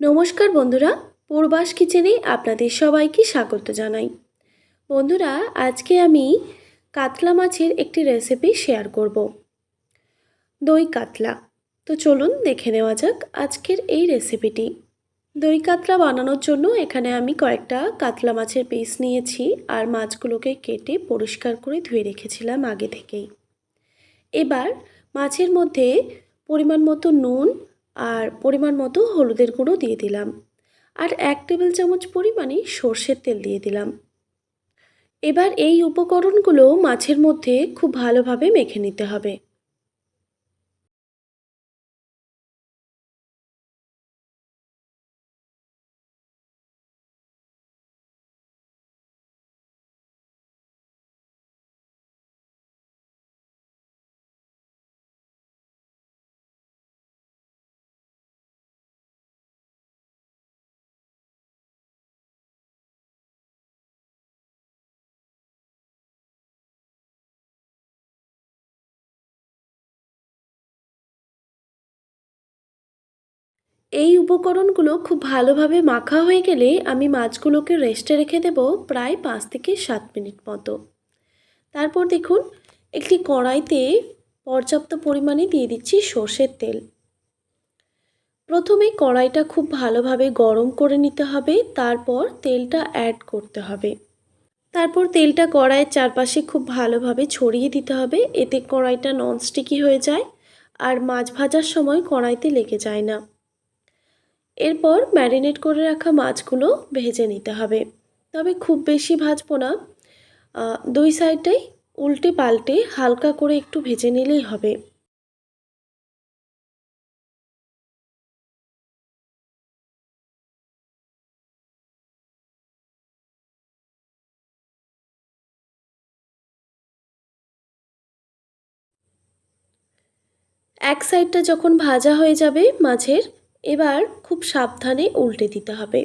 নমস্কার বন্ধুরা, পূর্বাস কিচেনে আপনাদের সবাইকে স্বাগত জানাই। বন্ধুরা, আজকে আমি কাতলা মাছের একটি রেসিপি শেয়ার করব। দই কাতলা। তো চলুন দেখে নেওয়া যাক আজকের এই রেসিপিটি দই কাতলা বানানোর জন্য এখানে আমি কয়েকটা কাতলা মাছের পিস নিয়েছি আর মাছগুলোকে কেটে পরিষ্কার করে ধুয়ে রেখেছিলাম আগে থেকেই। এবার মাছের মধ্যে পরিমাণ মতো নুন আর পরিমাণ মতো হলুদের গুঁড়ো দিয়ে দিলাম। আর এক টেবিল চামচ পরিমাণে সর্ষের তেল দিয়ে দিলাম। এবার এই উপকরণগুলো মাছের মধ্যে খুব ভালোভাবে মেখে নিতে হবে। এই উপকরণগুলো খুব ভালোভাবে মাখা হয়ে গেলে আমি মাছগুলোকে রেস্টে রেখে দেব প্রায় পাঁচ থেকে সাত মিনিট মতো। তারপর দেখুন, একটি কড়াইতে পর্যাপ্ত পরিমাণে দিয়ে দিচ্ছি সর্ষের তেল। প্রথমে কড়াইটা খুব ভালোভাবে গরম করে নিতে হবে, তারপর তেলটা অ্যাড করতে হবে। তারপর তেলটা কড়াইয়ের চারপাশে খুব ভালোভাবে ছড়িয়ে দিতে হবে, এতে কড়াইটা ননস্টিকি হয়ে যায় আর মাছ ভাজার সময় কড়াইতে লেগে যায় না। এরপর ম্যারিনেট করে রাখা মাছগুলো ভেজে নিতে হবে। তবে খুব বেশি ভাজবো না। দুই সাইডটাই উল্টে পাল্টে হালকা করে একটু ভেজে নিলেই হবে। এক সাইডটা যখন ভাজা হয়ে যাবে মাছের এবার খুব সাবধানে উল্টে দিতে হবে।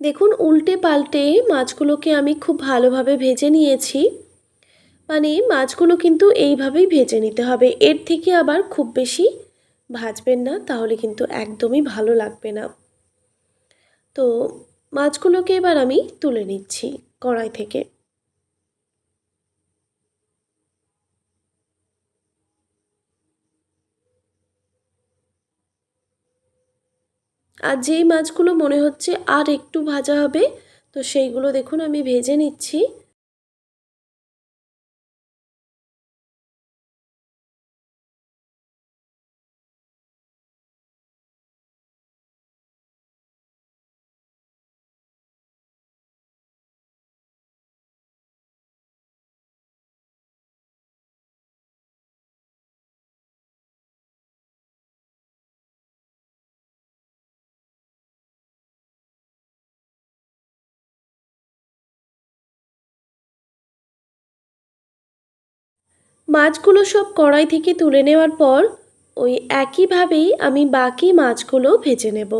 দেখুন উল্টে পাল্টে মাছগুলোকে আমি খুব ভালোভাবে ভেজে নিয়েছি। মানে মাছগুলো কিন্তু এইভাবেই ভেজে নিতে হবে। এর থেকে আবার খুব বেশি ভাজবেন না, তাহলে কিন্তু একদমই ভালো লাগবে না। তো মাছগুলোকে এবার আমি তুলে নিচ্ছি কড়াই থেকে। আর যেই মাছগুলো মনে হচ্ছে আর একটু ভাজা হবে, তো সেইগুলো দেখুন আমি ভেজে নিচ্ছি। মাছগুলো সব কড়াই থেকে তুলে নেওয়ার পর ওই একইভাবেই আমি বাকি মাছগুলো ভেজে নেব।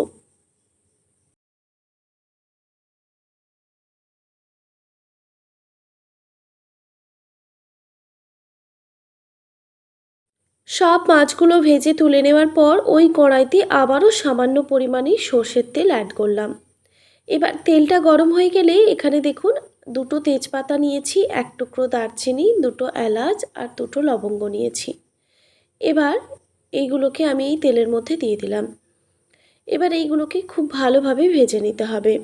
সব মাছগুলো ভেজে তুলে নেওয়ার পর ওই কড়াইতে আবারও সামান্য পরিমাণে সর্ষের তেল অ্যাড করলাম। এবার তেলটা গরম হয়ে গেলে এখানে দেখুন দুটো তেজপাতা নিয়েছি, এক টুকরো দারচিনি, দুটো এলাচ আর দুটো লবঙ্গ নিয়েছি। এবার এইগুলোকে আমি এই তেলের মধ্যে দিয়ে দিলাম। এবার এইগুলোকে খুব ভালোভাবে ভেজে নিতে হবে।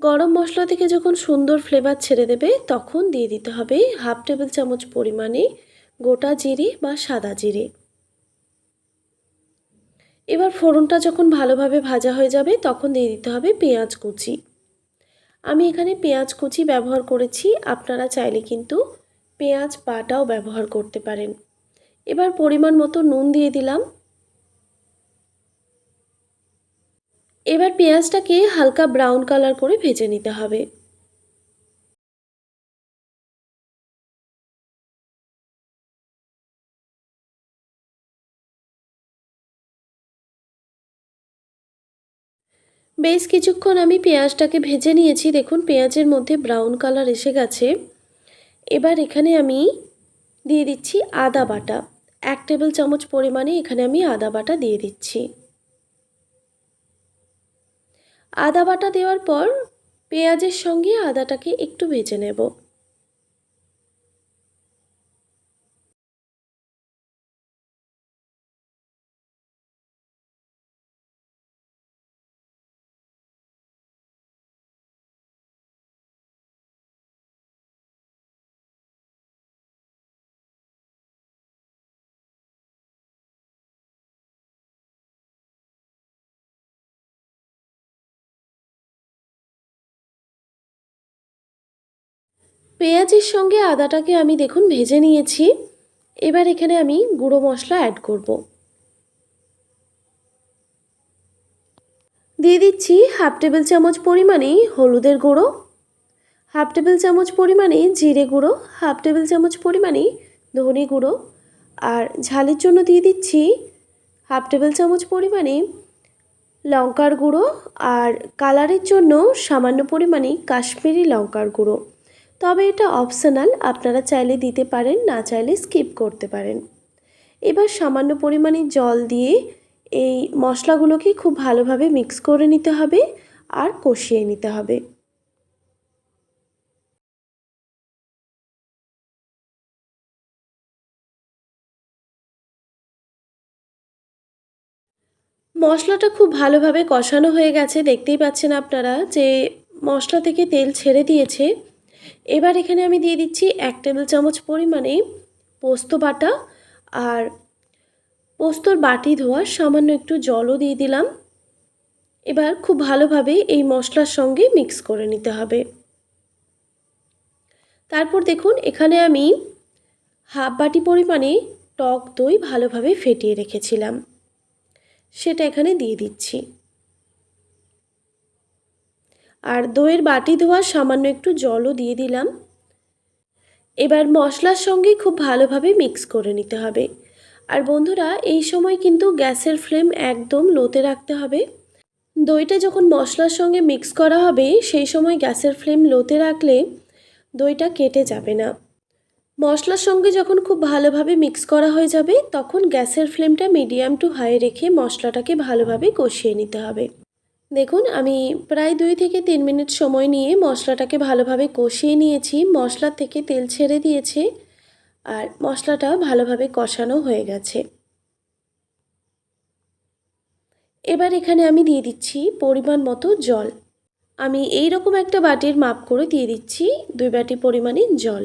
গরম মশলা থেকে যখন সুন্দর ফ্লেভার ছেড়ে দেবে, তখন দিয়ে দিতে হবে হাফ টেবিল চামচ পরিমাণে গোটা জিরে বা সাদা জিরে। এবার ফোড়নটা যখন ভালোভাবে ভাজা হয়ে যাবে, তখন দিয়ে দিতে হবে পেঁয়াজ কুচি। আমি এখানে পেঁয়াজ কুচি ব্যবহার করেছি, আপনারা চাইলে কিন্তু পেঁয়াজ বাটাও ব্যবহার করতে পারেন। এবার পরিমাণ মতো নুন দিয়ে দিলাম। এবার পেঁয়াজটাকে হালকা ব্রাউন কালার করে ভেজে নিতে হবে। বেশ কিছুক্ষণ আমি পেঁয়াজটাকে ভেজে নিয়েছি। দেখুন, পেঁয়াজের মধ্যে ব্রাউন কালার এসে গেছে। এবার এখানে আমি দিয়ে দিচ্ছি আদা বাটা। এক টেবিল চামচ পরিমাণে এখানে আমি আদা বাটা দিয়ে দিচ্ছি। আদা বাটা দেওয়ার পর পেঁয়াজের সঙ্গে আদাটাকে একটু ভেজে নেব। পেঁয়াজের সঙ্গে আদাটাকে আমি দেখুন ভেজে নিয়েছি। এবার এখানে আমি গুঁড়ো মশলা অ্যাড করব। দিয়ে দিচ্ছি হাফ টেবিল চামচ পরিমাণে হলুদের গুঁড়ো, হাফ টেবিল চামচ পরিমাণে জিরে গুঁড়ো, হাফ টেবিল চামচ পরিমাণে ধনে গুঁড়ো আর ঝালের জন্য দিয়ে দিচ্ছি হাফ টেবিল চামচ পরিমাণে লঙ্কার গুঁড়ো আর কালারের জন্য সামান্য পরিমাণে কাশ্মীরি লঙ্কার গুঁড়ো। তবে এটা অপশনাল, আপনারা চাইলে দিতে পারেন, না চাইলে স্কিপ করতে পারেন। এবার সামান্য পরিমাণে জল দিয়ে এই মশলাগুলোকে খুব ভালোভাবে মিক্স করে নিতে হবে আর কষিয়ে নিতে হবে। মশলাটা খুব ভালোভাবে কষানো হয়ে গেছে, দেখতেই পাচ্ছেন আপনারা যে মশলা থেকে তেল ছেড়ে দিয়েছে। এবার এখানে আমি দিয়ে দিচ্ছি এক টেবিল চামচ পরিমাণে পোস্ত বাটা আর পোস্তর বাটি ধোয়ার সামান্য একটু জলও দিয়ে দিলাম। এবার খুব ভালোভাবে এই মশলার সঙ্গে মিক্স করে নিতে হবে। তারপর দেখুন, এখানে আমি হাফ বাটি পরিমাণে টক দই ভালোভাবে ফেটিয়ে রেখেছিলাম। সেটা এখানে দিয়ে দিচ্ছি। আর দইয়ের বাটি ধোয়ার সামান্য একটু জলও দিয়ে দিলাম। এবার মশলার সঙ্গে খুব ভালোভাবে মিক্স করে নিতে হবে। আর বন্ধুরা, এই সময় কিন্তু গ্যাসের ফ্লেম একদম লোতে রাখতে হবে। দইটা যখন মশলার সঙ্গে মিক্স করা হবে, সেই সময় গ্যাসের ফ্লেম লোতে রাখলে দইটা কেটে যাবে না। মশলার সঙ্গে যখন খুব ভালোভাবে মিক্স করা হয়ে যাবে, তখন গ্যাসের ফ্লেমটা মিডিয়াম টু হাই রেখে মশলাটাকে ভালোভাবে কষিয়ে নিতে হবে। দেখুন, আমি প্রায় দুই থেকে তিন মিনিট সময় নিয়ে মশলাটাকে ভালোভাবে কষিয়ে নিয়েছি। মশলা থেকে তেল ছেড়ে দিয়েছে আর মশলাটা ভালোভাবে কষানো হয়ে গেছে। এবার এখানে আমি দিয়ে দিচ্ছি পরিমাণ মতো জল। আমি এই রকম একটা বাটির মাপ করে দিয়ে দিচ্ছি দুই বাটি পরিমাণে জল।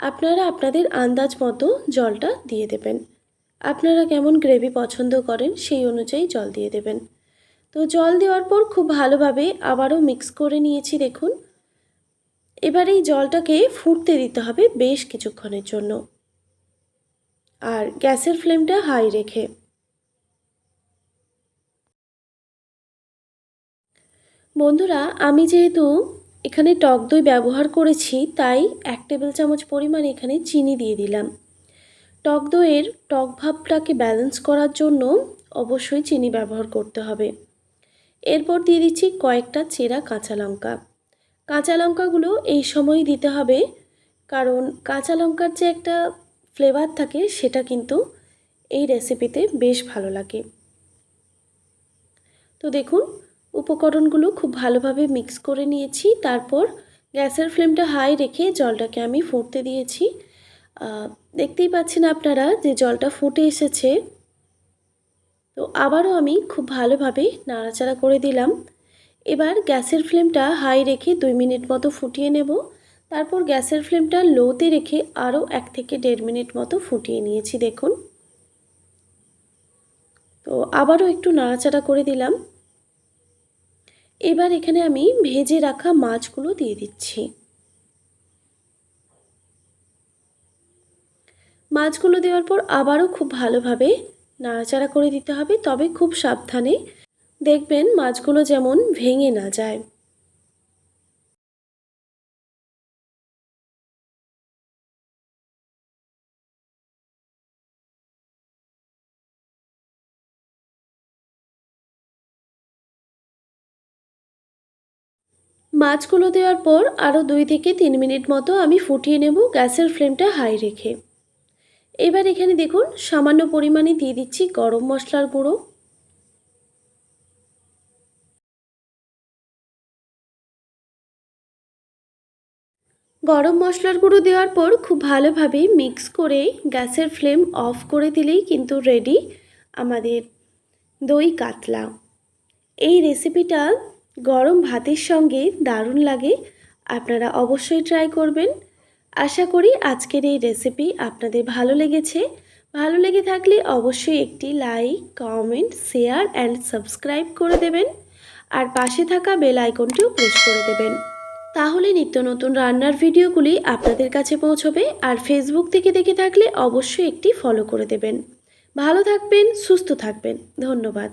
আপনারা আপনাদের আন্দাজ মতো জলটা দিয়ে দেবেন। আপনারা কেমন গ্রেভি পছন্দ করেন সেই অনুযায়ী জল দিয়ে দেবেন। তো জল দেওয়ার পর খুব ভালোভাবে আবারও মিক্স করে নিয়েছি, দেখুন। এবার এই জলটাকে ফুটতে দিতে হবে বেশ কিছুক্ষণের জন্য। আর গ্যাসের ফ্লেমটা হাই রেখে। বন্ধুরা, আমি যেহেতু এখানে টক দই ব্যবহার করেছি, তাই এক টেবিল চামচ পরিমাণ এখানে চিনি দিয়ে দিলাম। টক দইয়ের টক ভাবটাকে ব্যালেন্স করার জন্য অবশ্যই চিনি ব্যবহার করতে হবে। এরপর দিয়ে দিচ্ছি কয়েকটা চেরা কাঁচা লঙ্কা। কাঁচা লঙ্কাগুলো এই সময় দিতে হবে, কারণ কাঁচা লঙ্কার যে একটা ফ্লেভার থাকে সেটা কিন্তু এই রেসিপিতে বেশ ভালো লাগে। তো দেখুন, উপকরণগুলো খুব ভালোভাবে মিক্স করে নিয়েছি, তারপর গ্যাসের ফ্লেমটা হাই রেখে জলটাকে আমি ফুটতে দিয়েছি। দেখতেই পাচ্ছেন আপনারা যে জলটা ফুটে এসেছে। তো আবারও আমি খুব ভালোভাবে নাড়াচাড়া করে দিলাম। এবার গ্যাসের ফ্লেমটা হাই রেখে দুই মিনিট মতো ফুটিয়ে নেব। তারপর গ্যাসের ফ্লেমটা লোতে রেখে আরও এক থেকে দেড় মিনিট মতো ফুটিয়ে নিয়েছি, দেখুন। তো আবারও একটু নাড়াচাড়া করে দিলাম। এবার এখানে আমি ভেজে রাখা মাছগুলো দিয়ে দিচ্ছি। মাছগুলো দেওয়ার পর আবারও খুব ভালোভাবে নাড়াচাড়া করে দিতে হবে, তবে খুব সাবধানে দেখবেন মাছগুলো যেমন ভেঙে না যায়। মাছগুলো দেওয়ার পর আরও দুই থেকে তিন মিনিট মতো আমি ফুটিয়ে নেব গ্যাসের ফ্লেমটা হাই রেখে। এবার এখানে দেখুন, সামান্য পরিমাণে দিয়ে দিচ্ছি গরম মশলার গুঁড়ো। গরম মশলার গুঁড়ো দেওয়ার পর খুব ভালোভাবে মিক্স করে গ্যাসের ফ্লেম অফ করে দিলেই কিন্তু রেডি আমাদের দই কাতলা। এই রেসিপিটা গরম ভাতের সঙ্গে দারুণ লাগে, আপনারা অবশ্যই ট্রাই করবেন। আশা করি আজকের এই রেসিপি আপনাদের ভালো লেগেছে। ভালো লেগে থাকলে অবশ্যই একটি like comment share and subscribe করে দেবেন। আর পাশে থাকা বেল আইকনটিও প্রেস করে দেবেন। তাহলে নিত্য নতুন রান্নার ভিডিওগুলি আপনাদের কাছে পৌঁছবে আর ফেসবুক থেকে দেখে থাকলে অবশ্যই একটি ফলো করে দেবেন। ভালো থাকবেন, সুস্থ থাকবেন। ধন্যবাদ।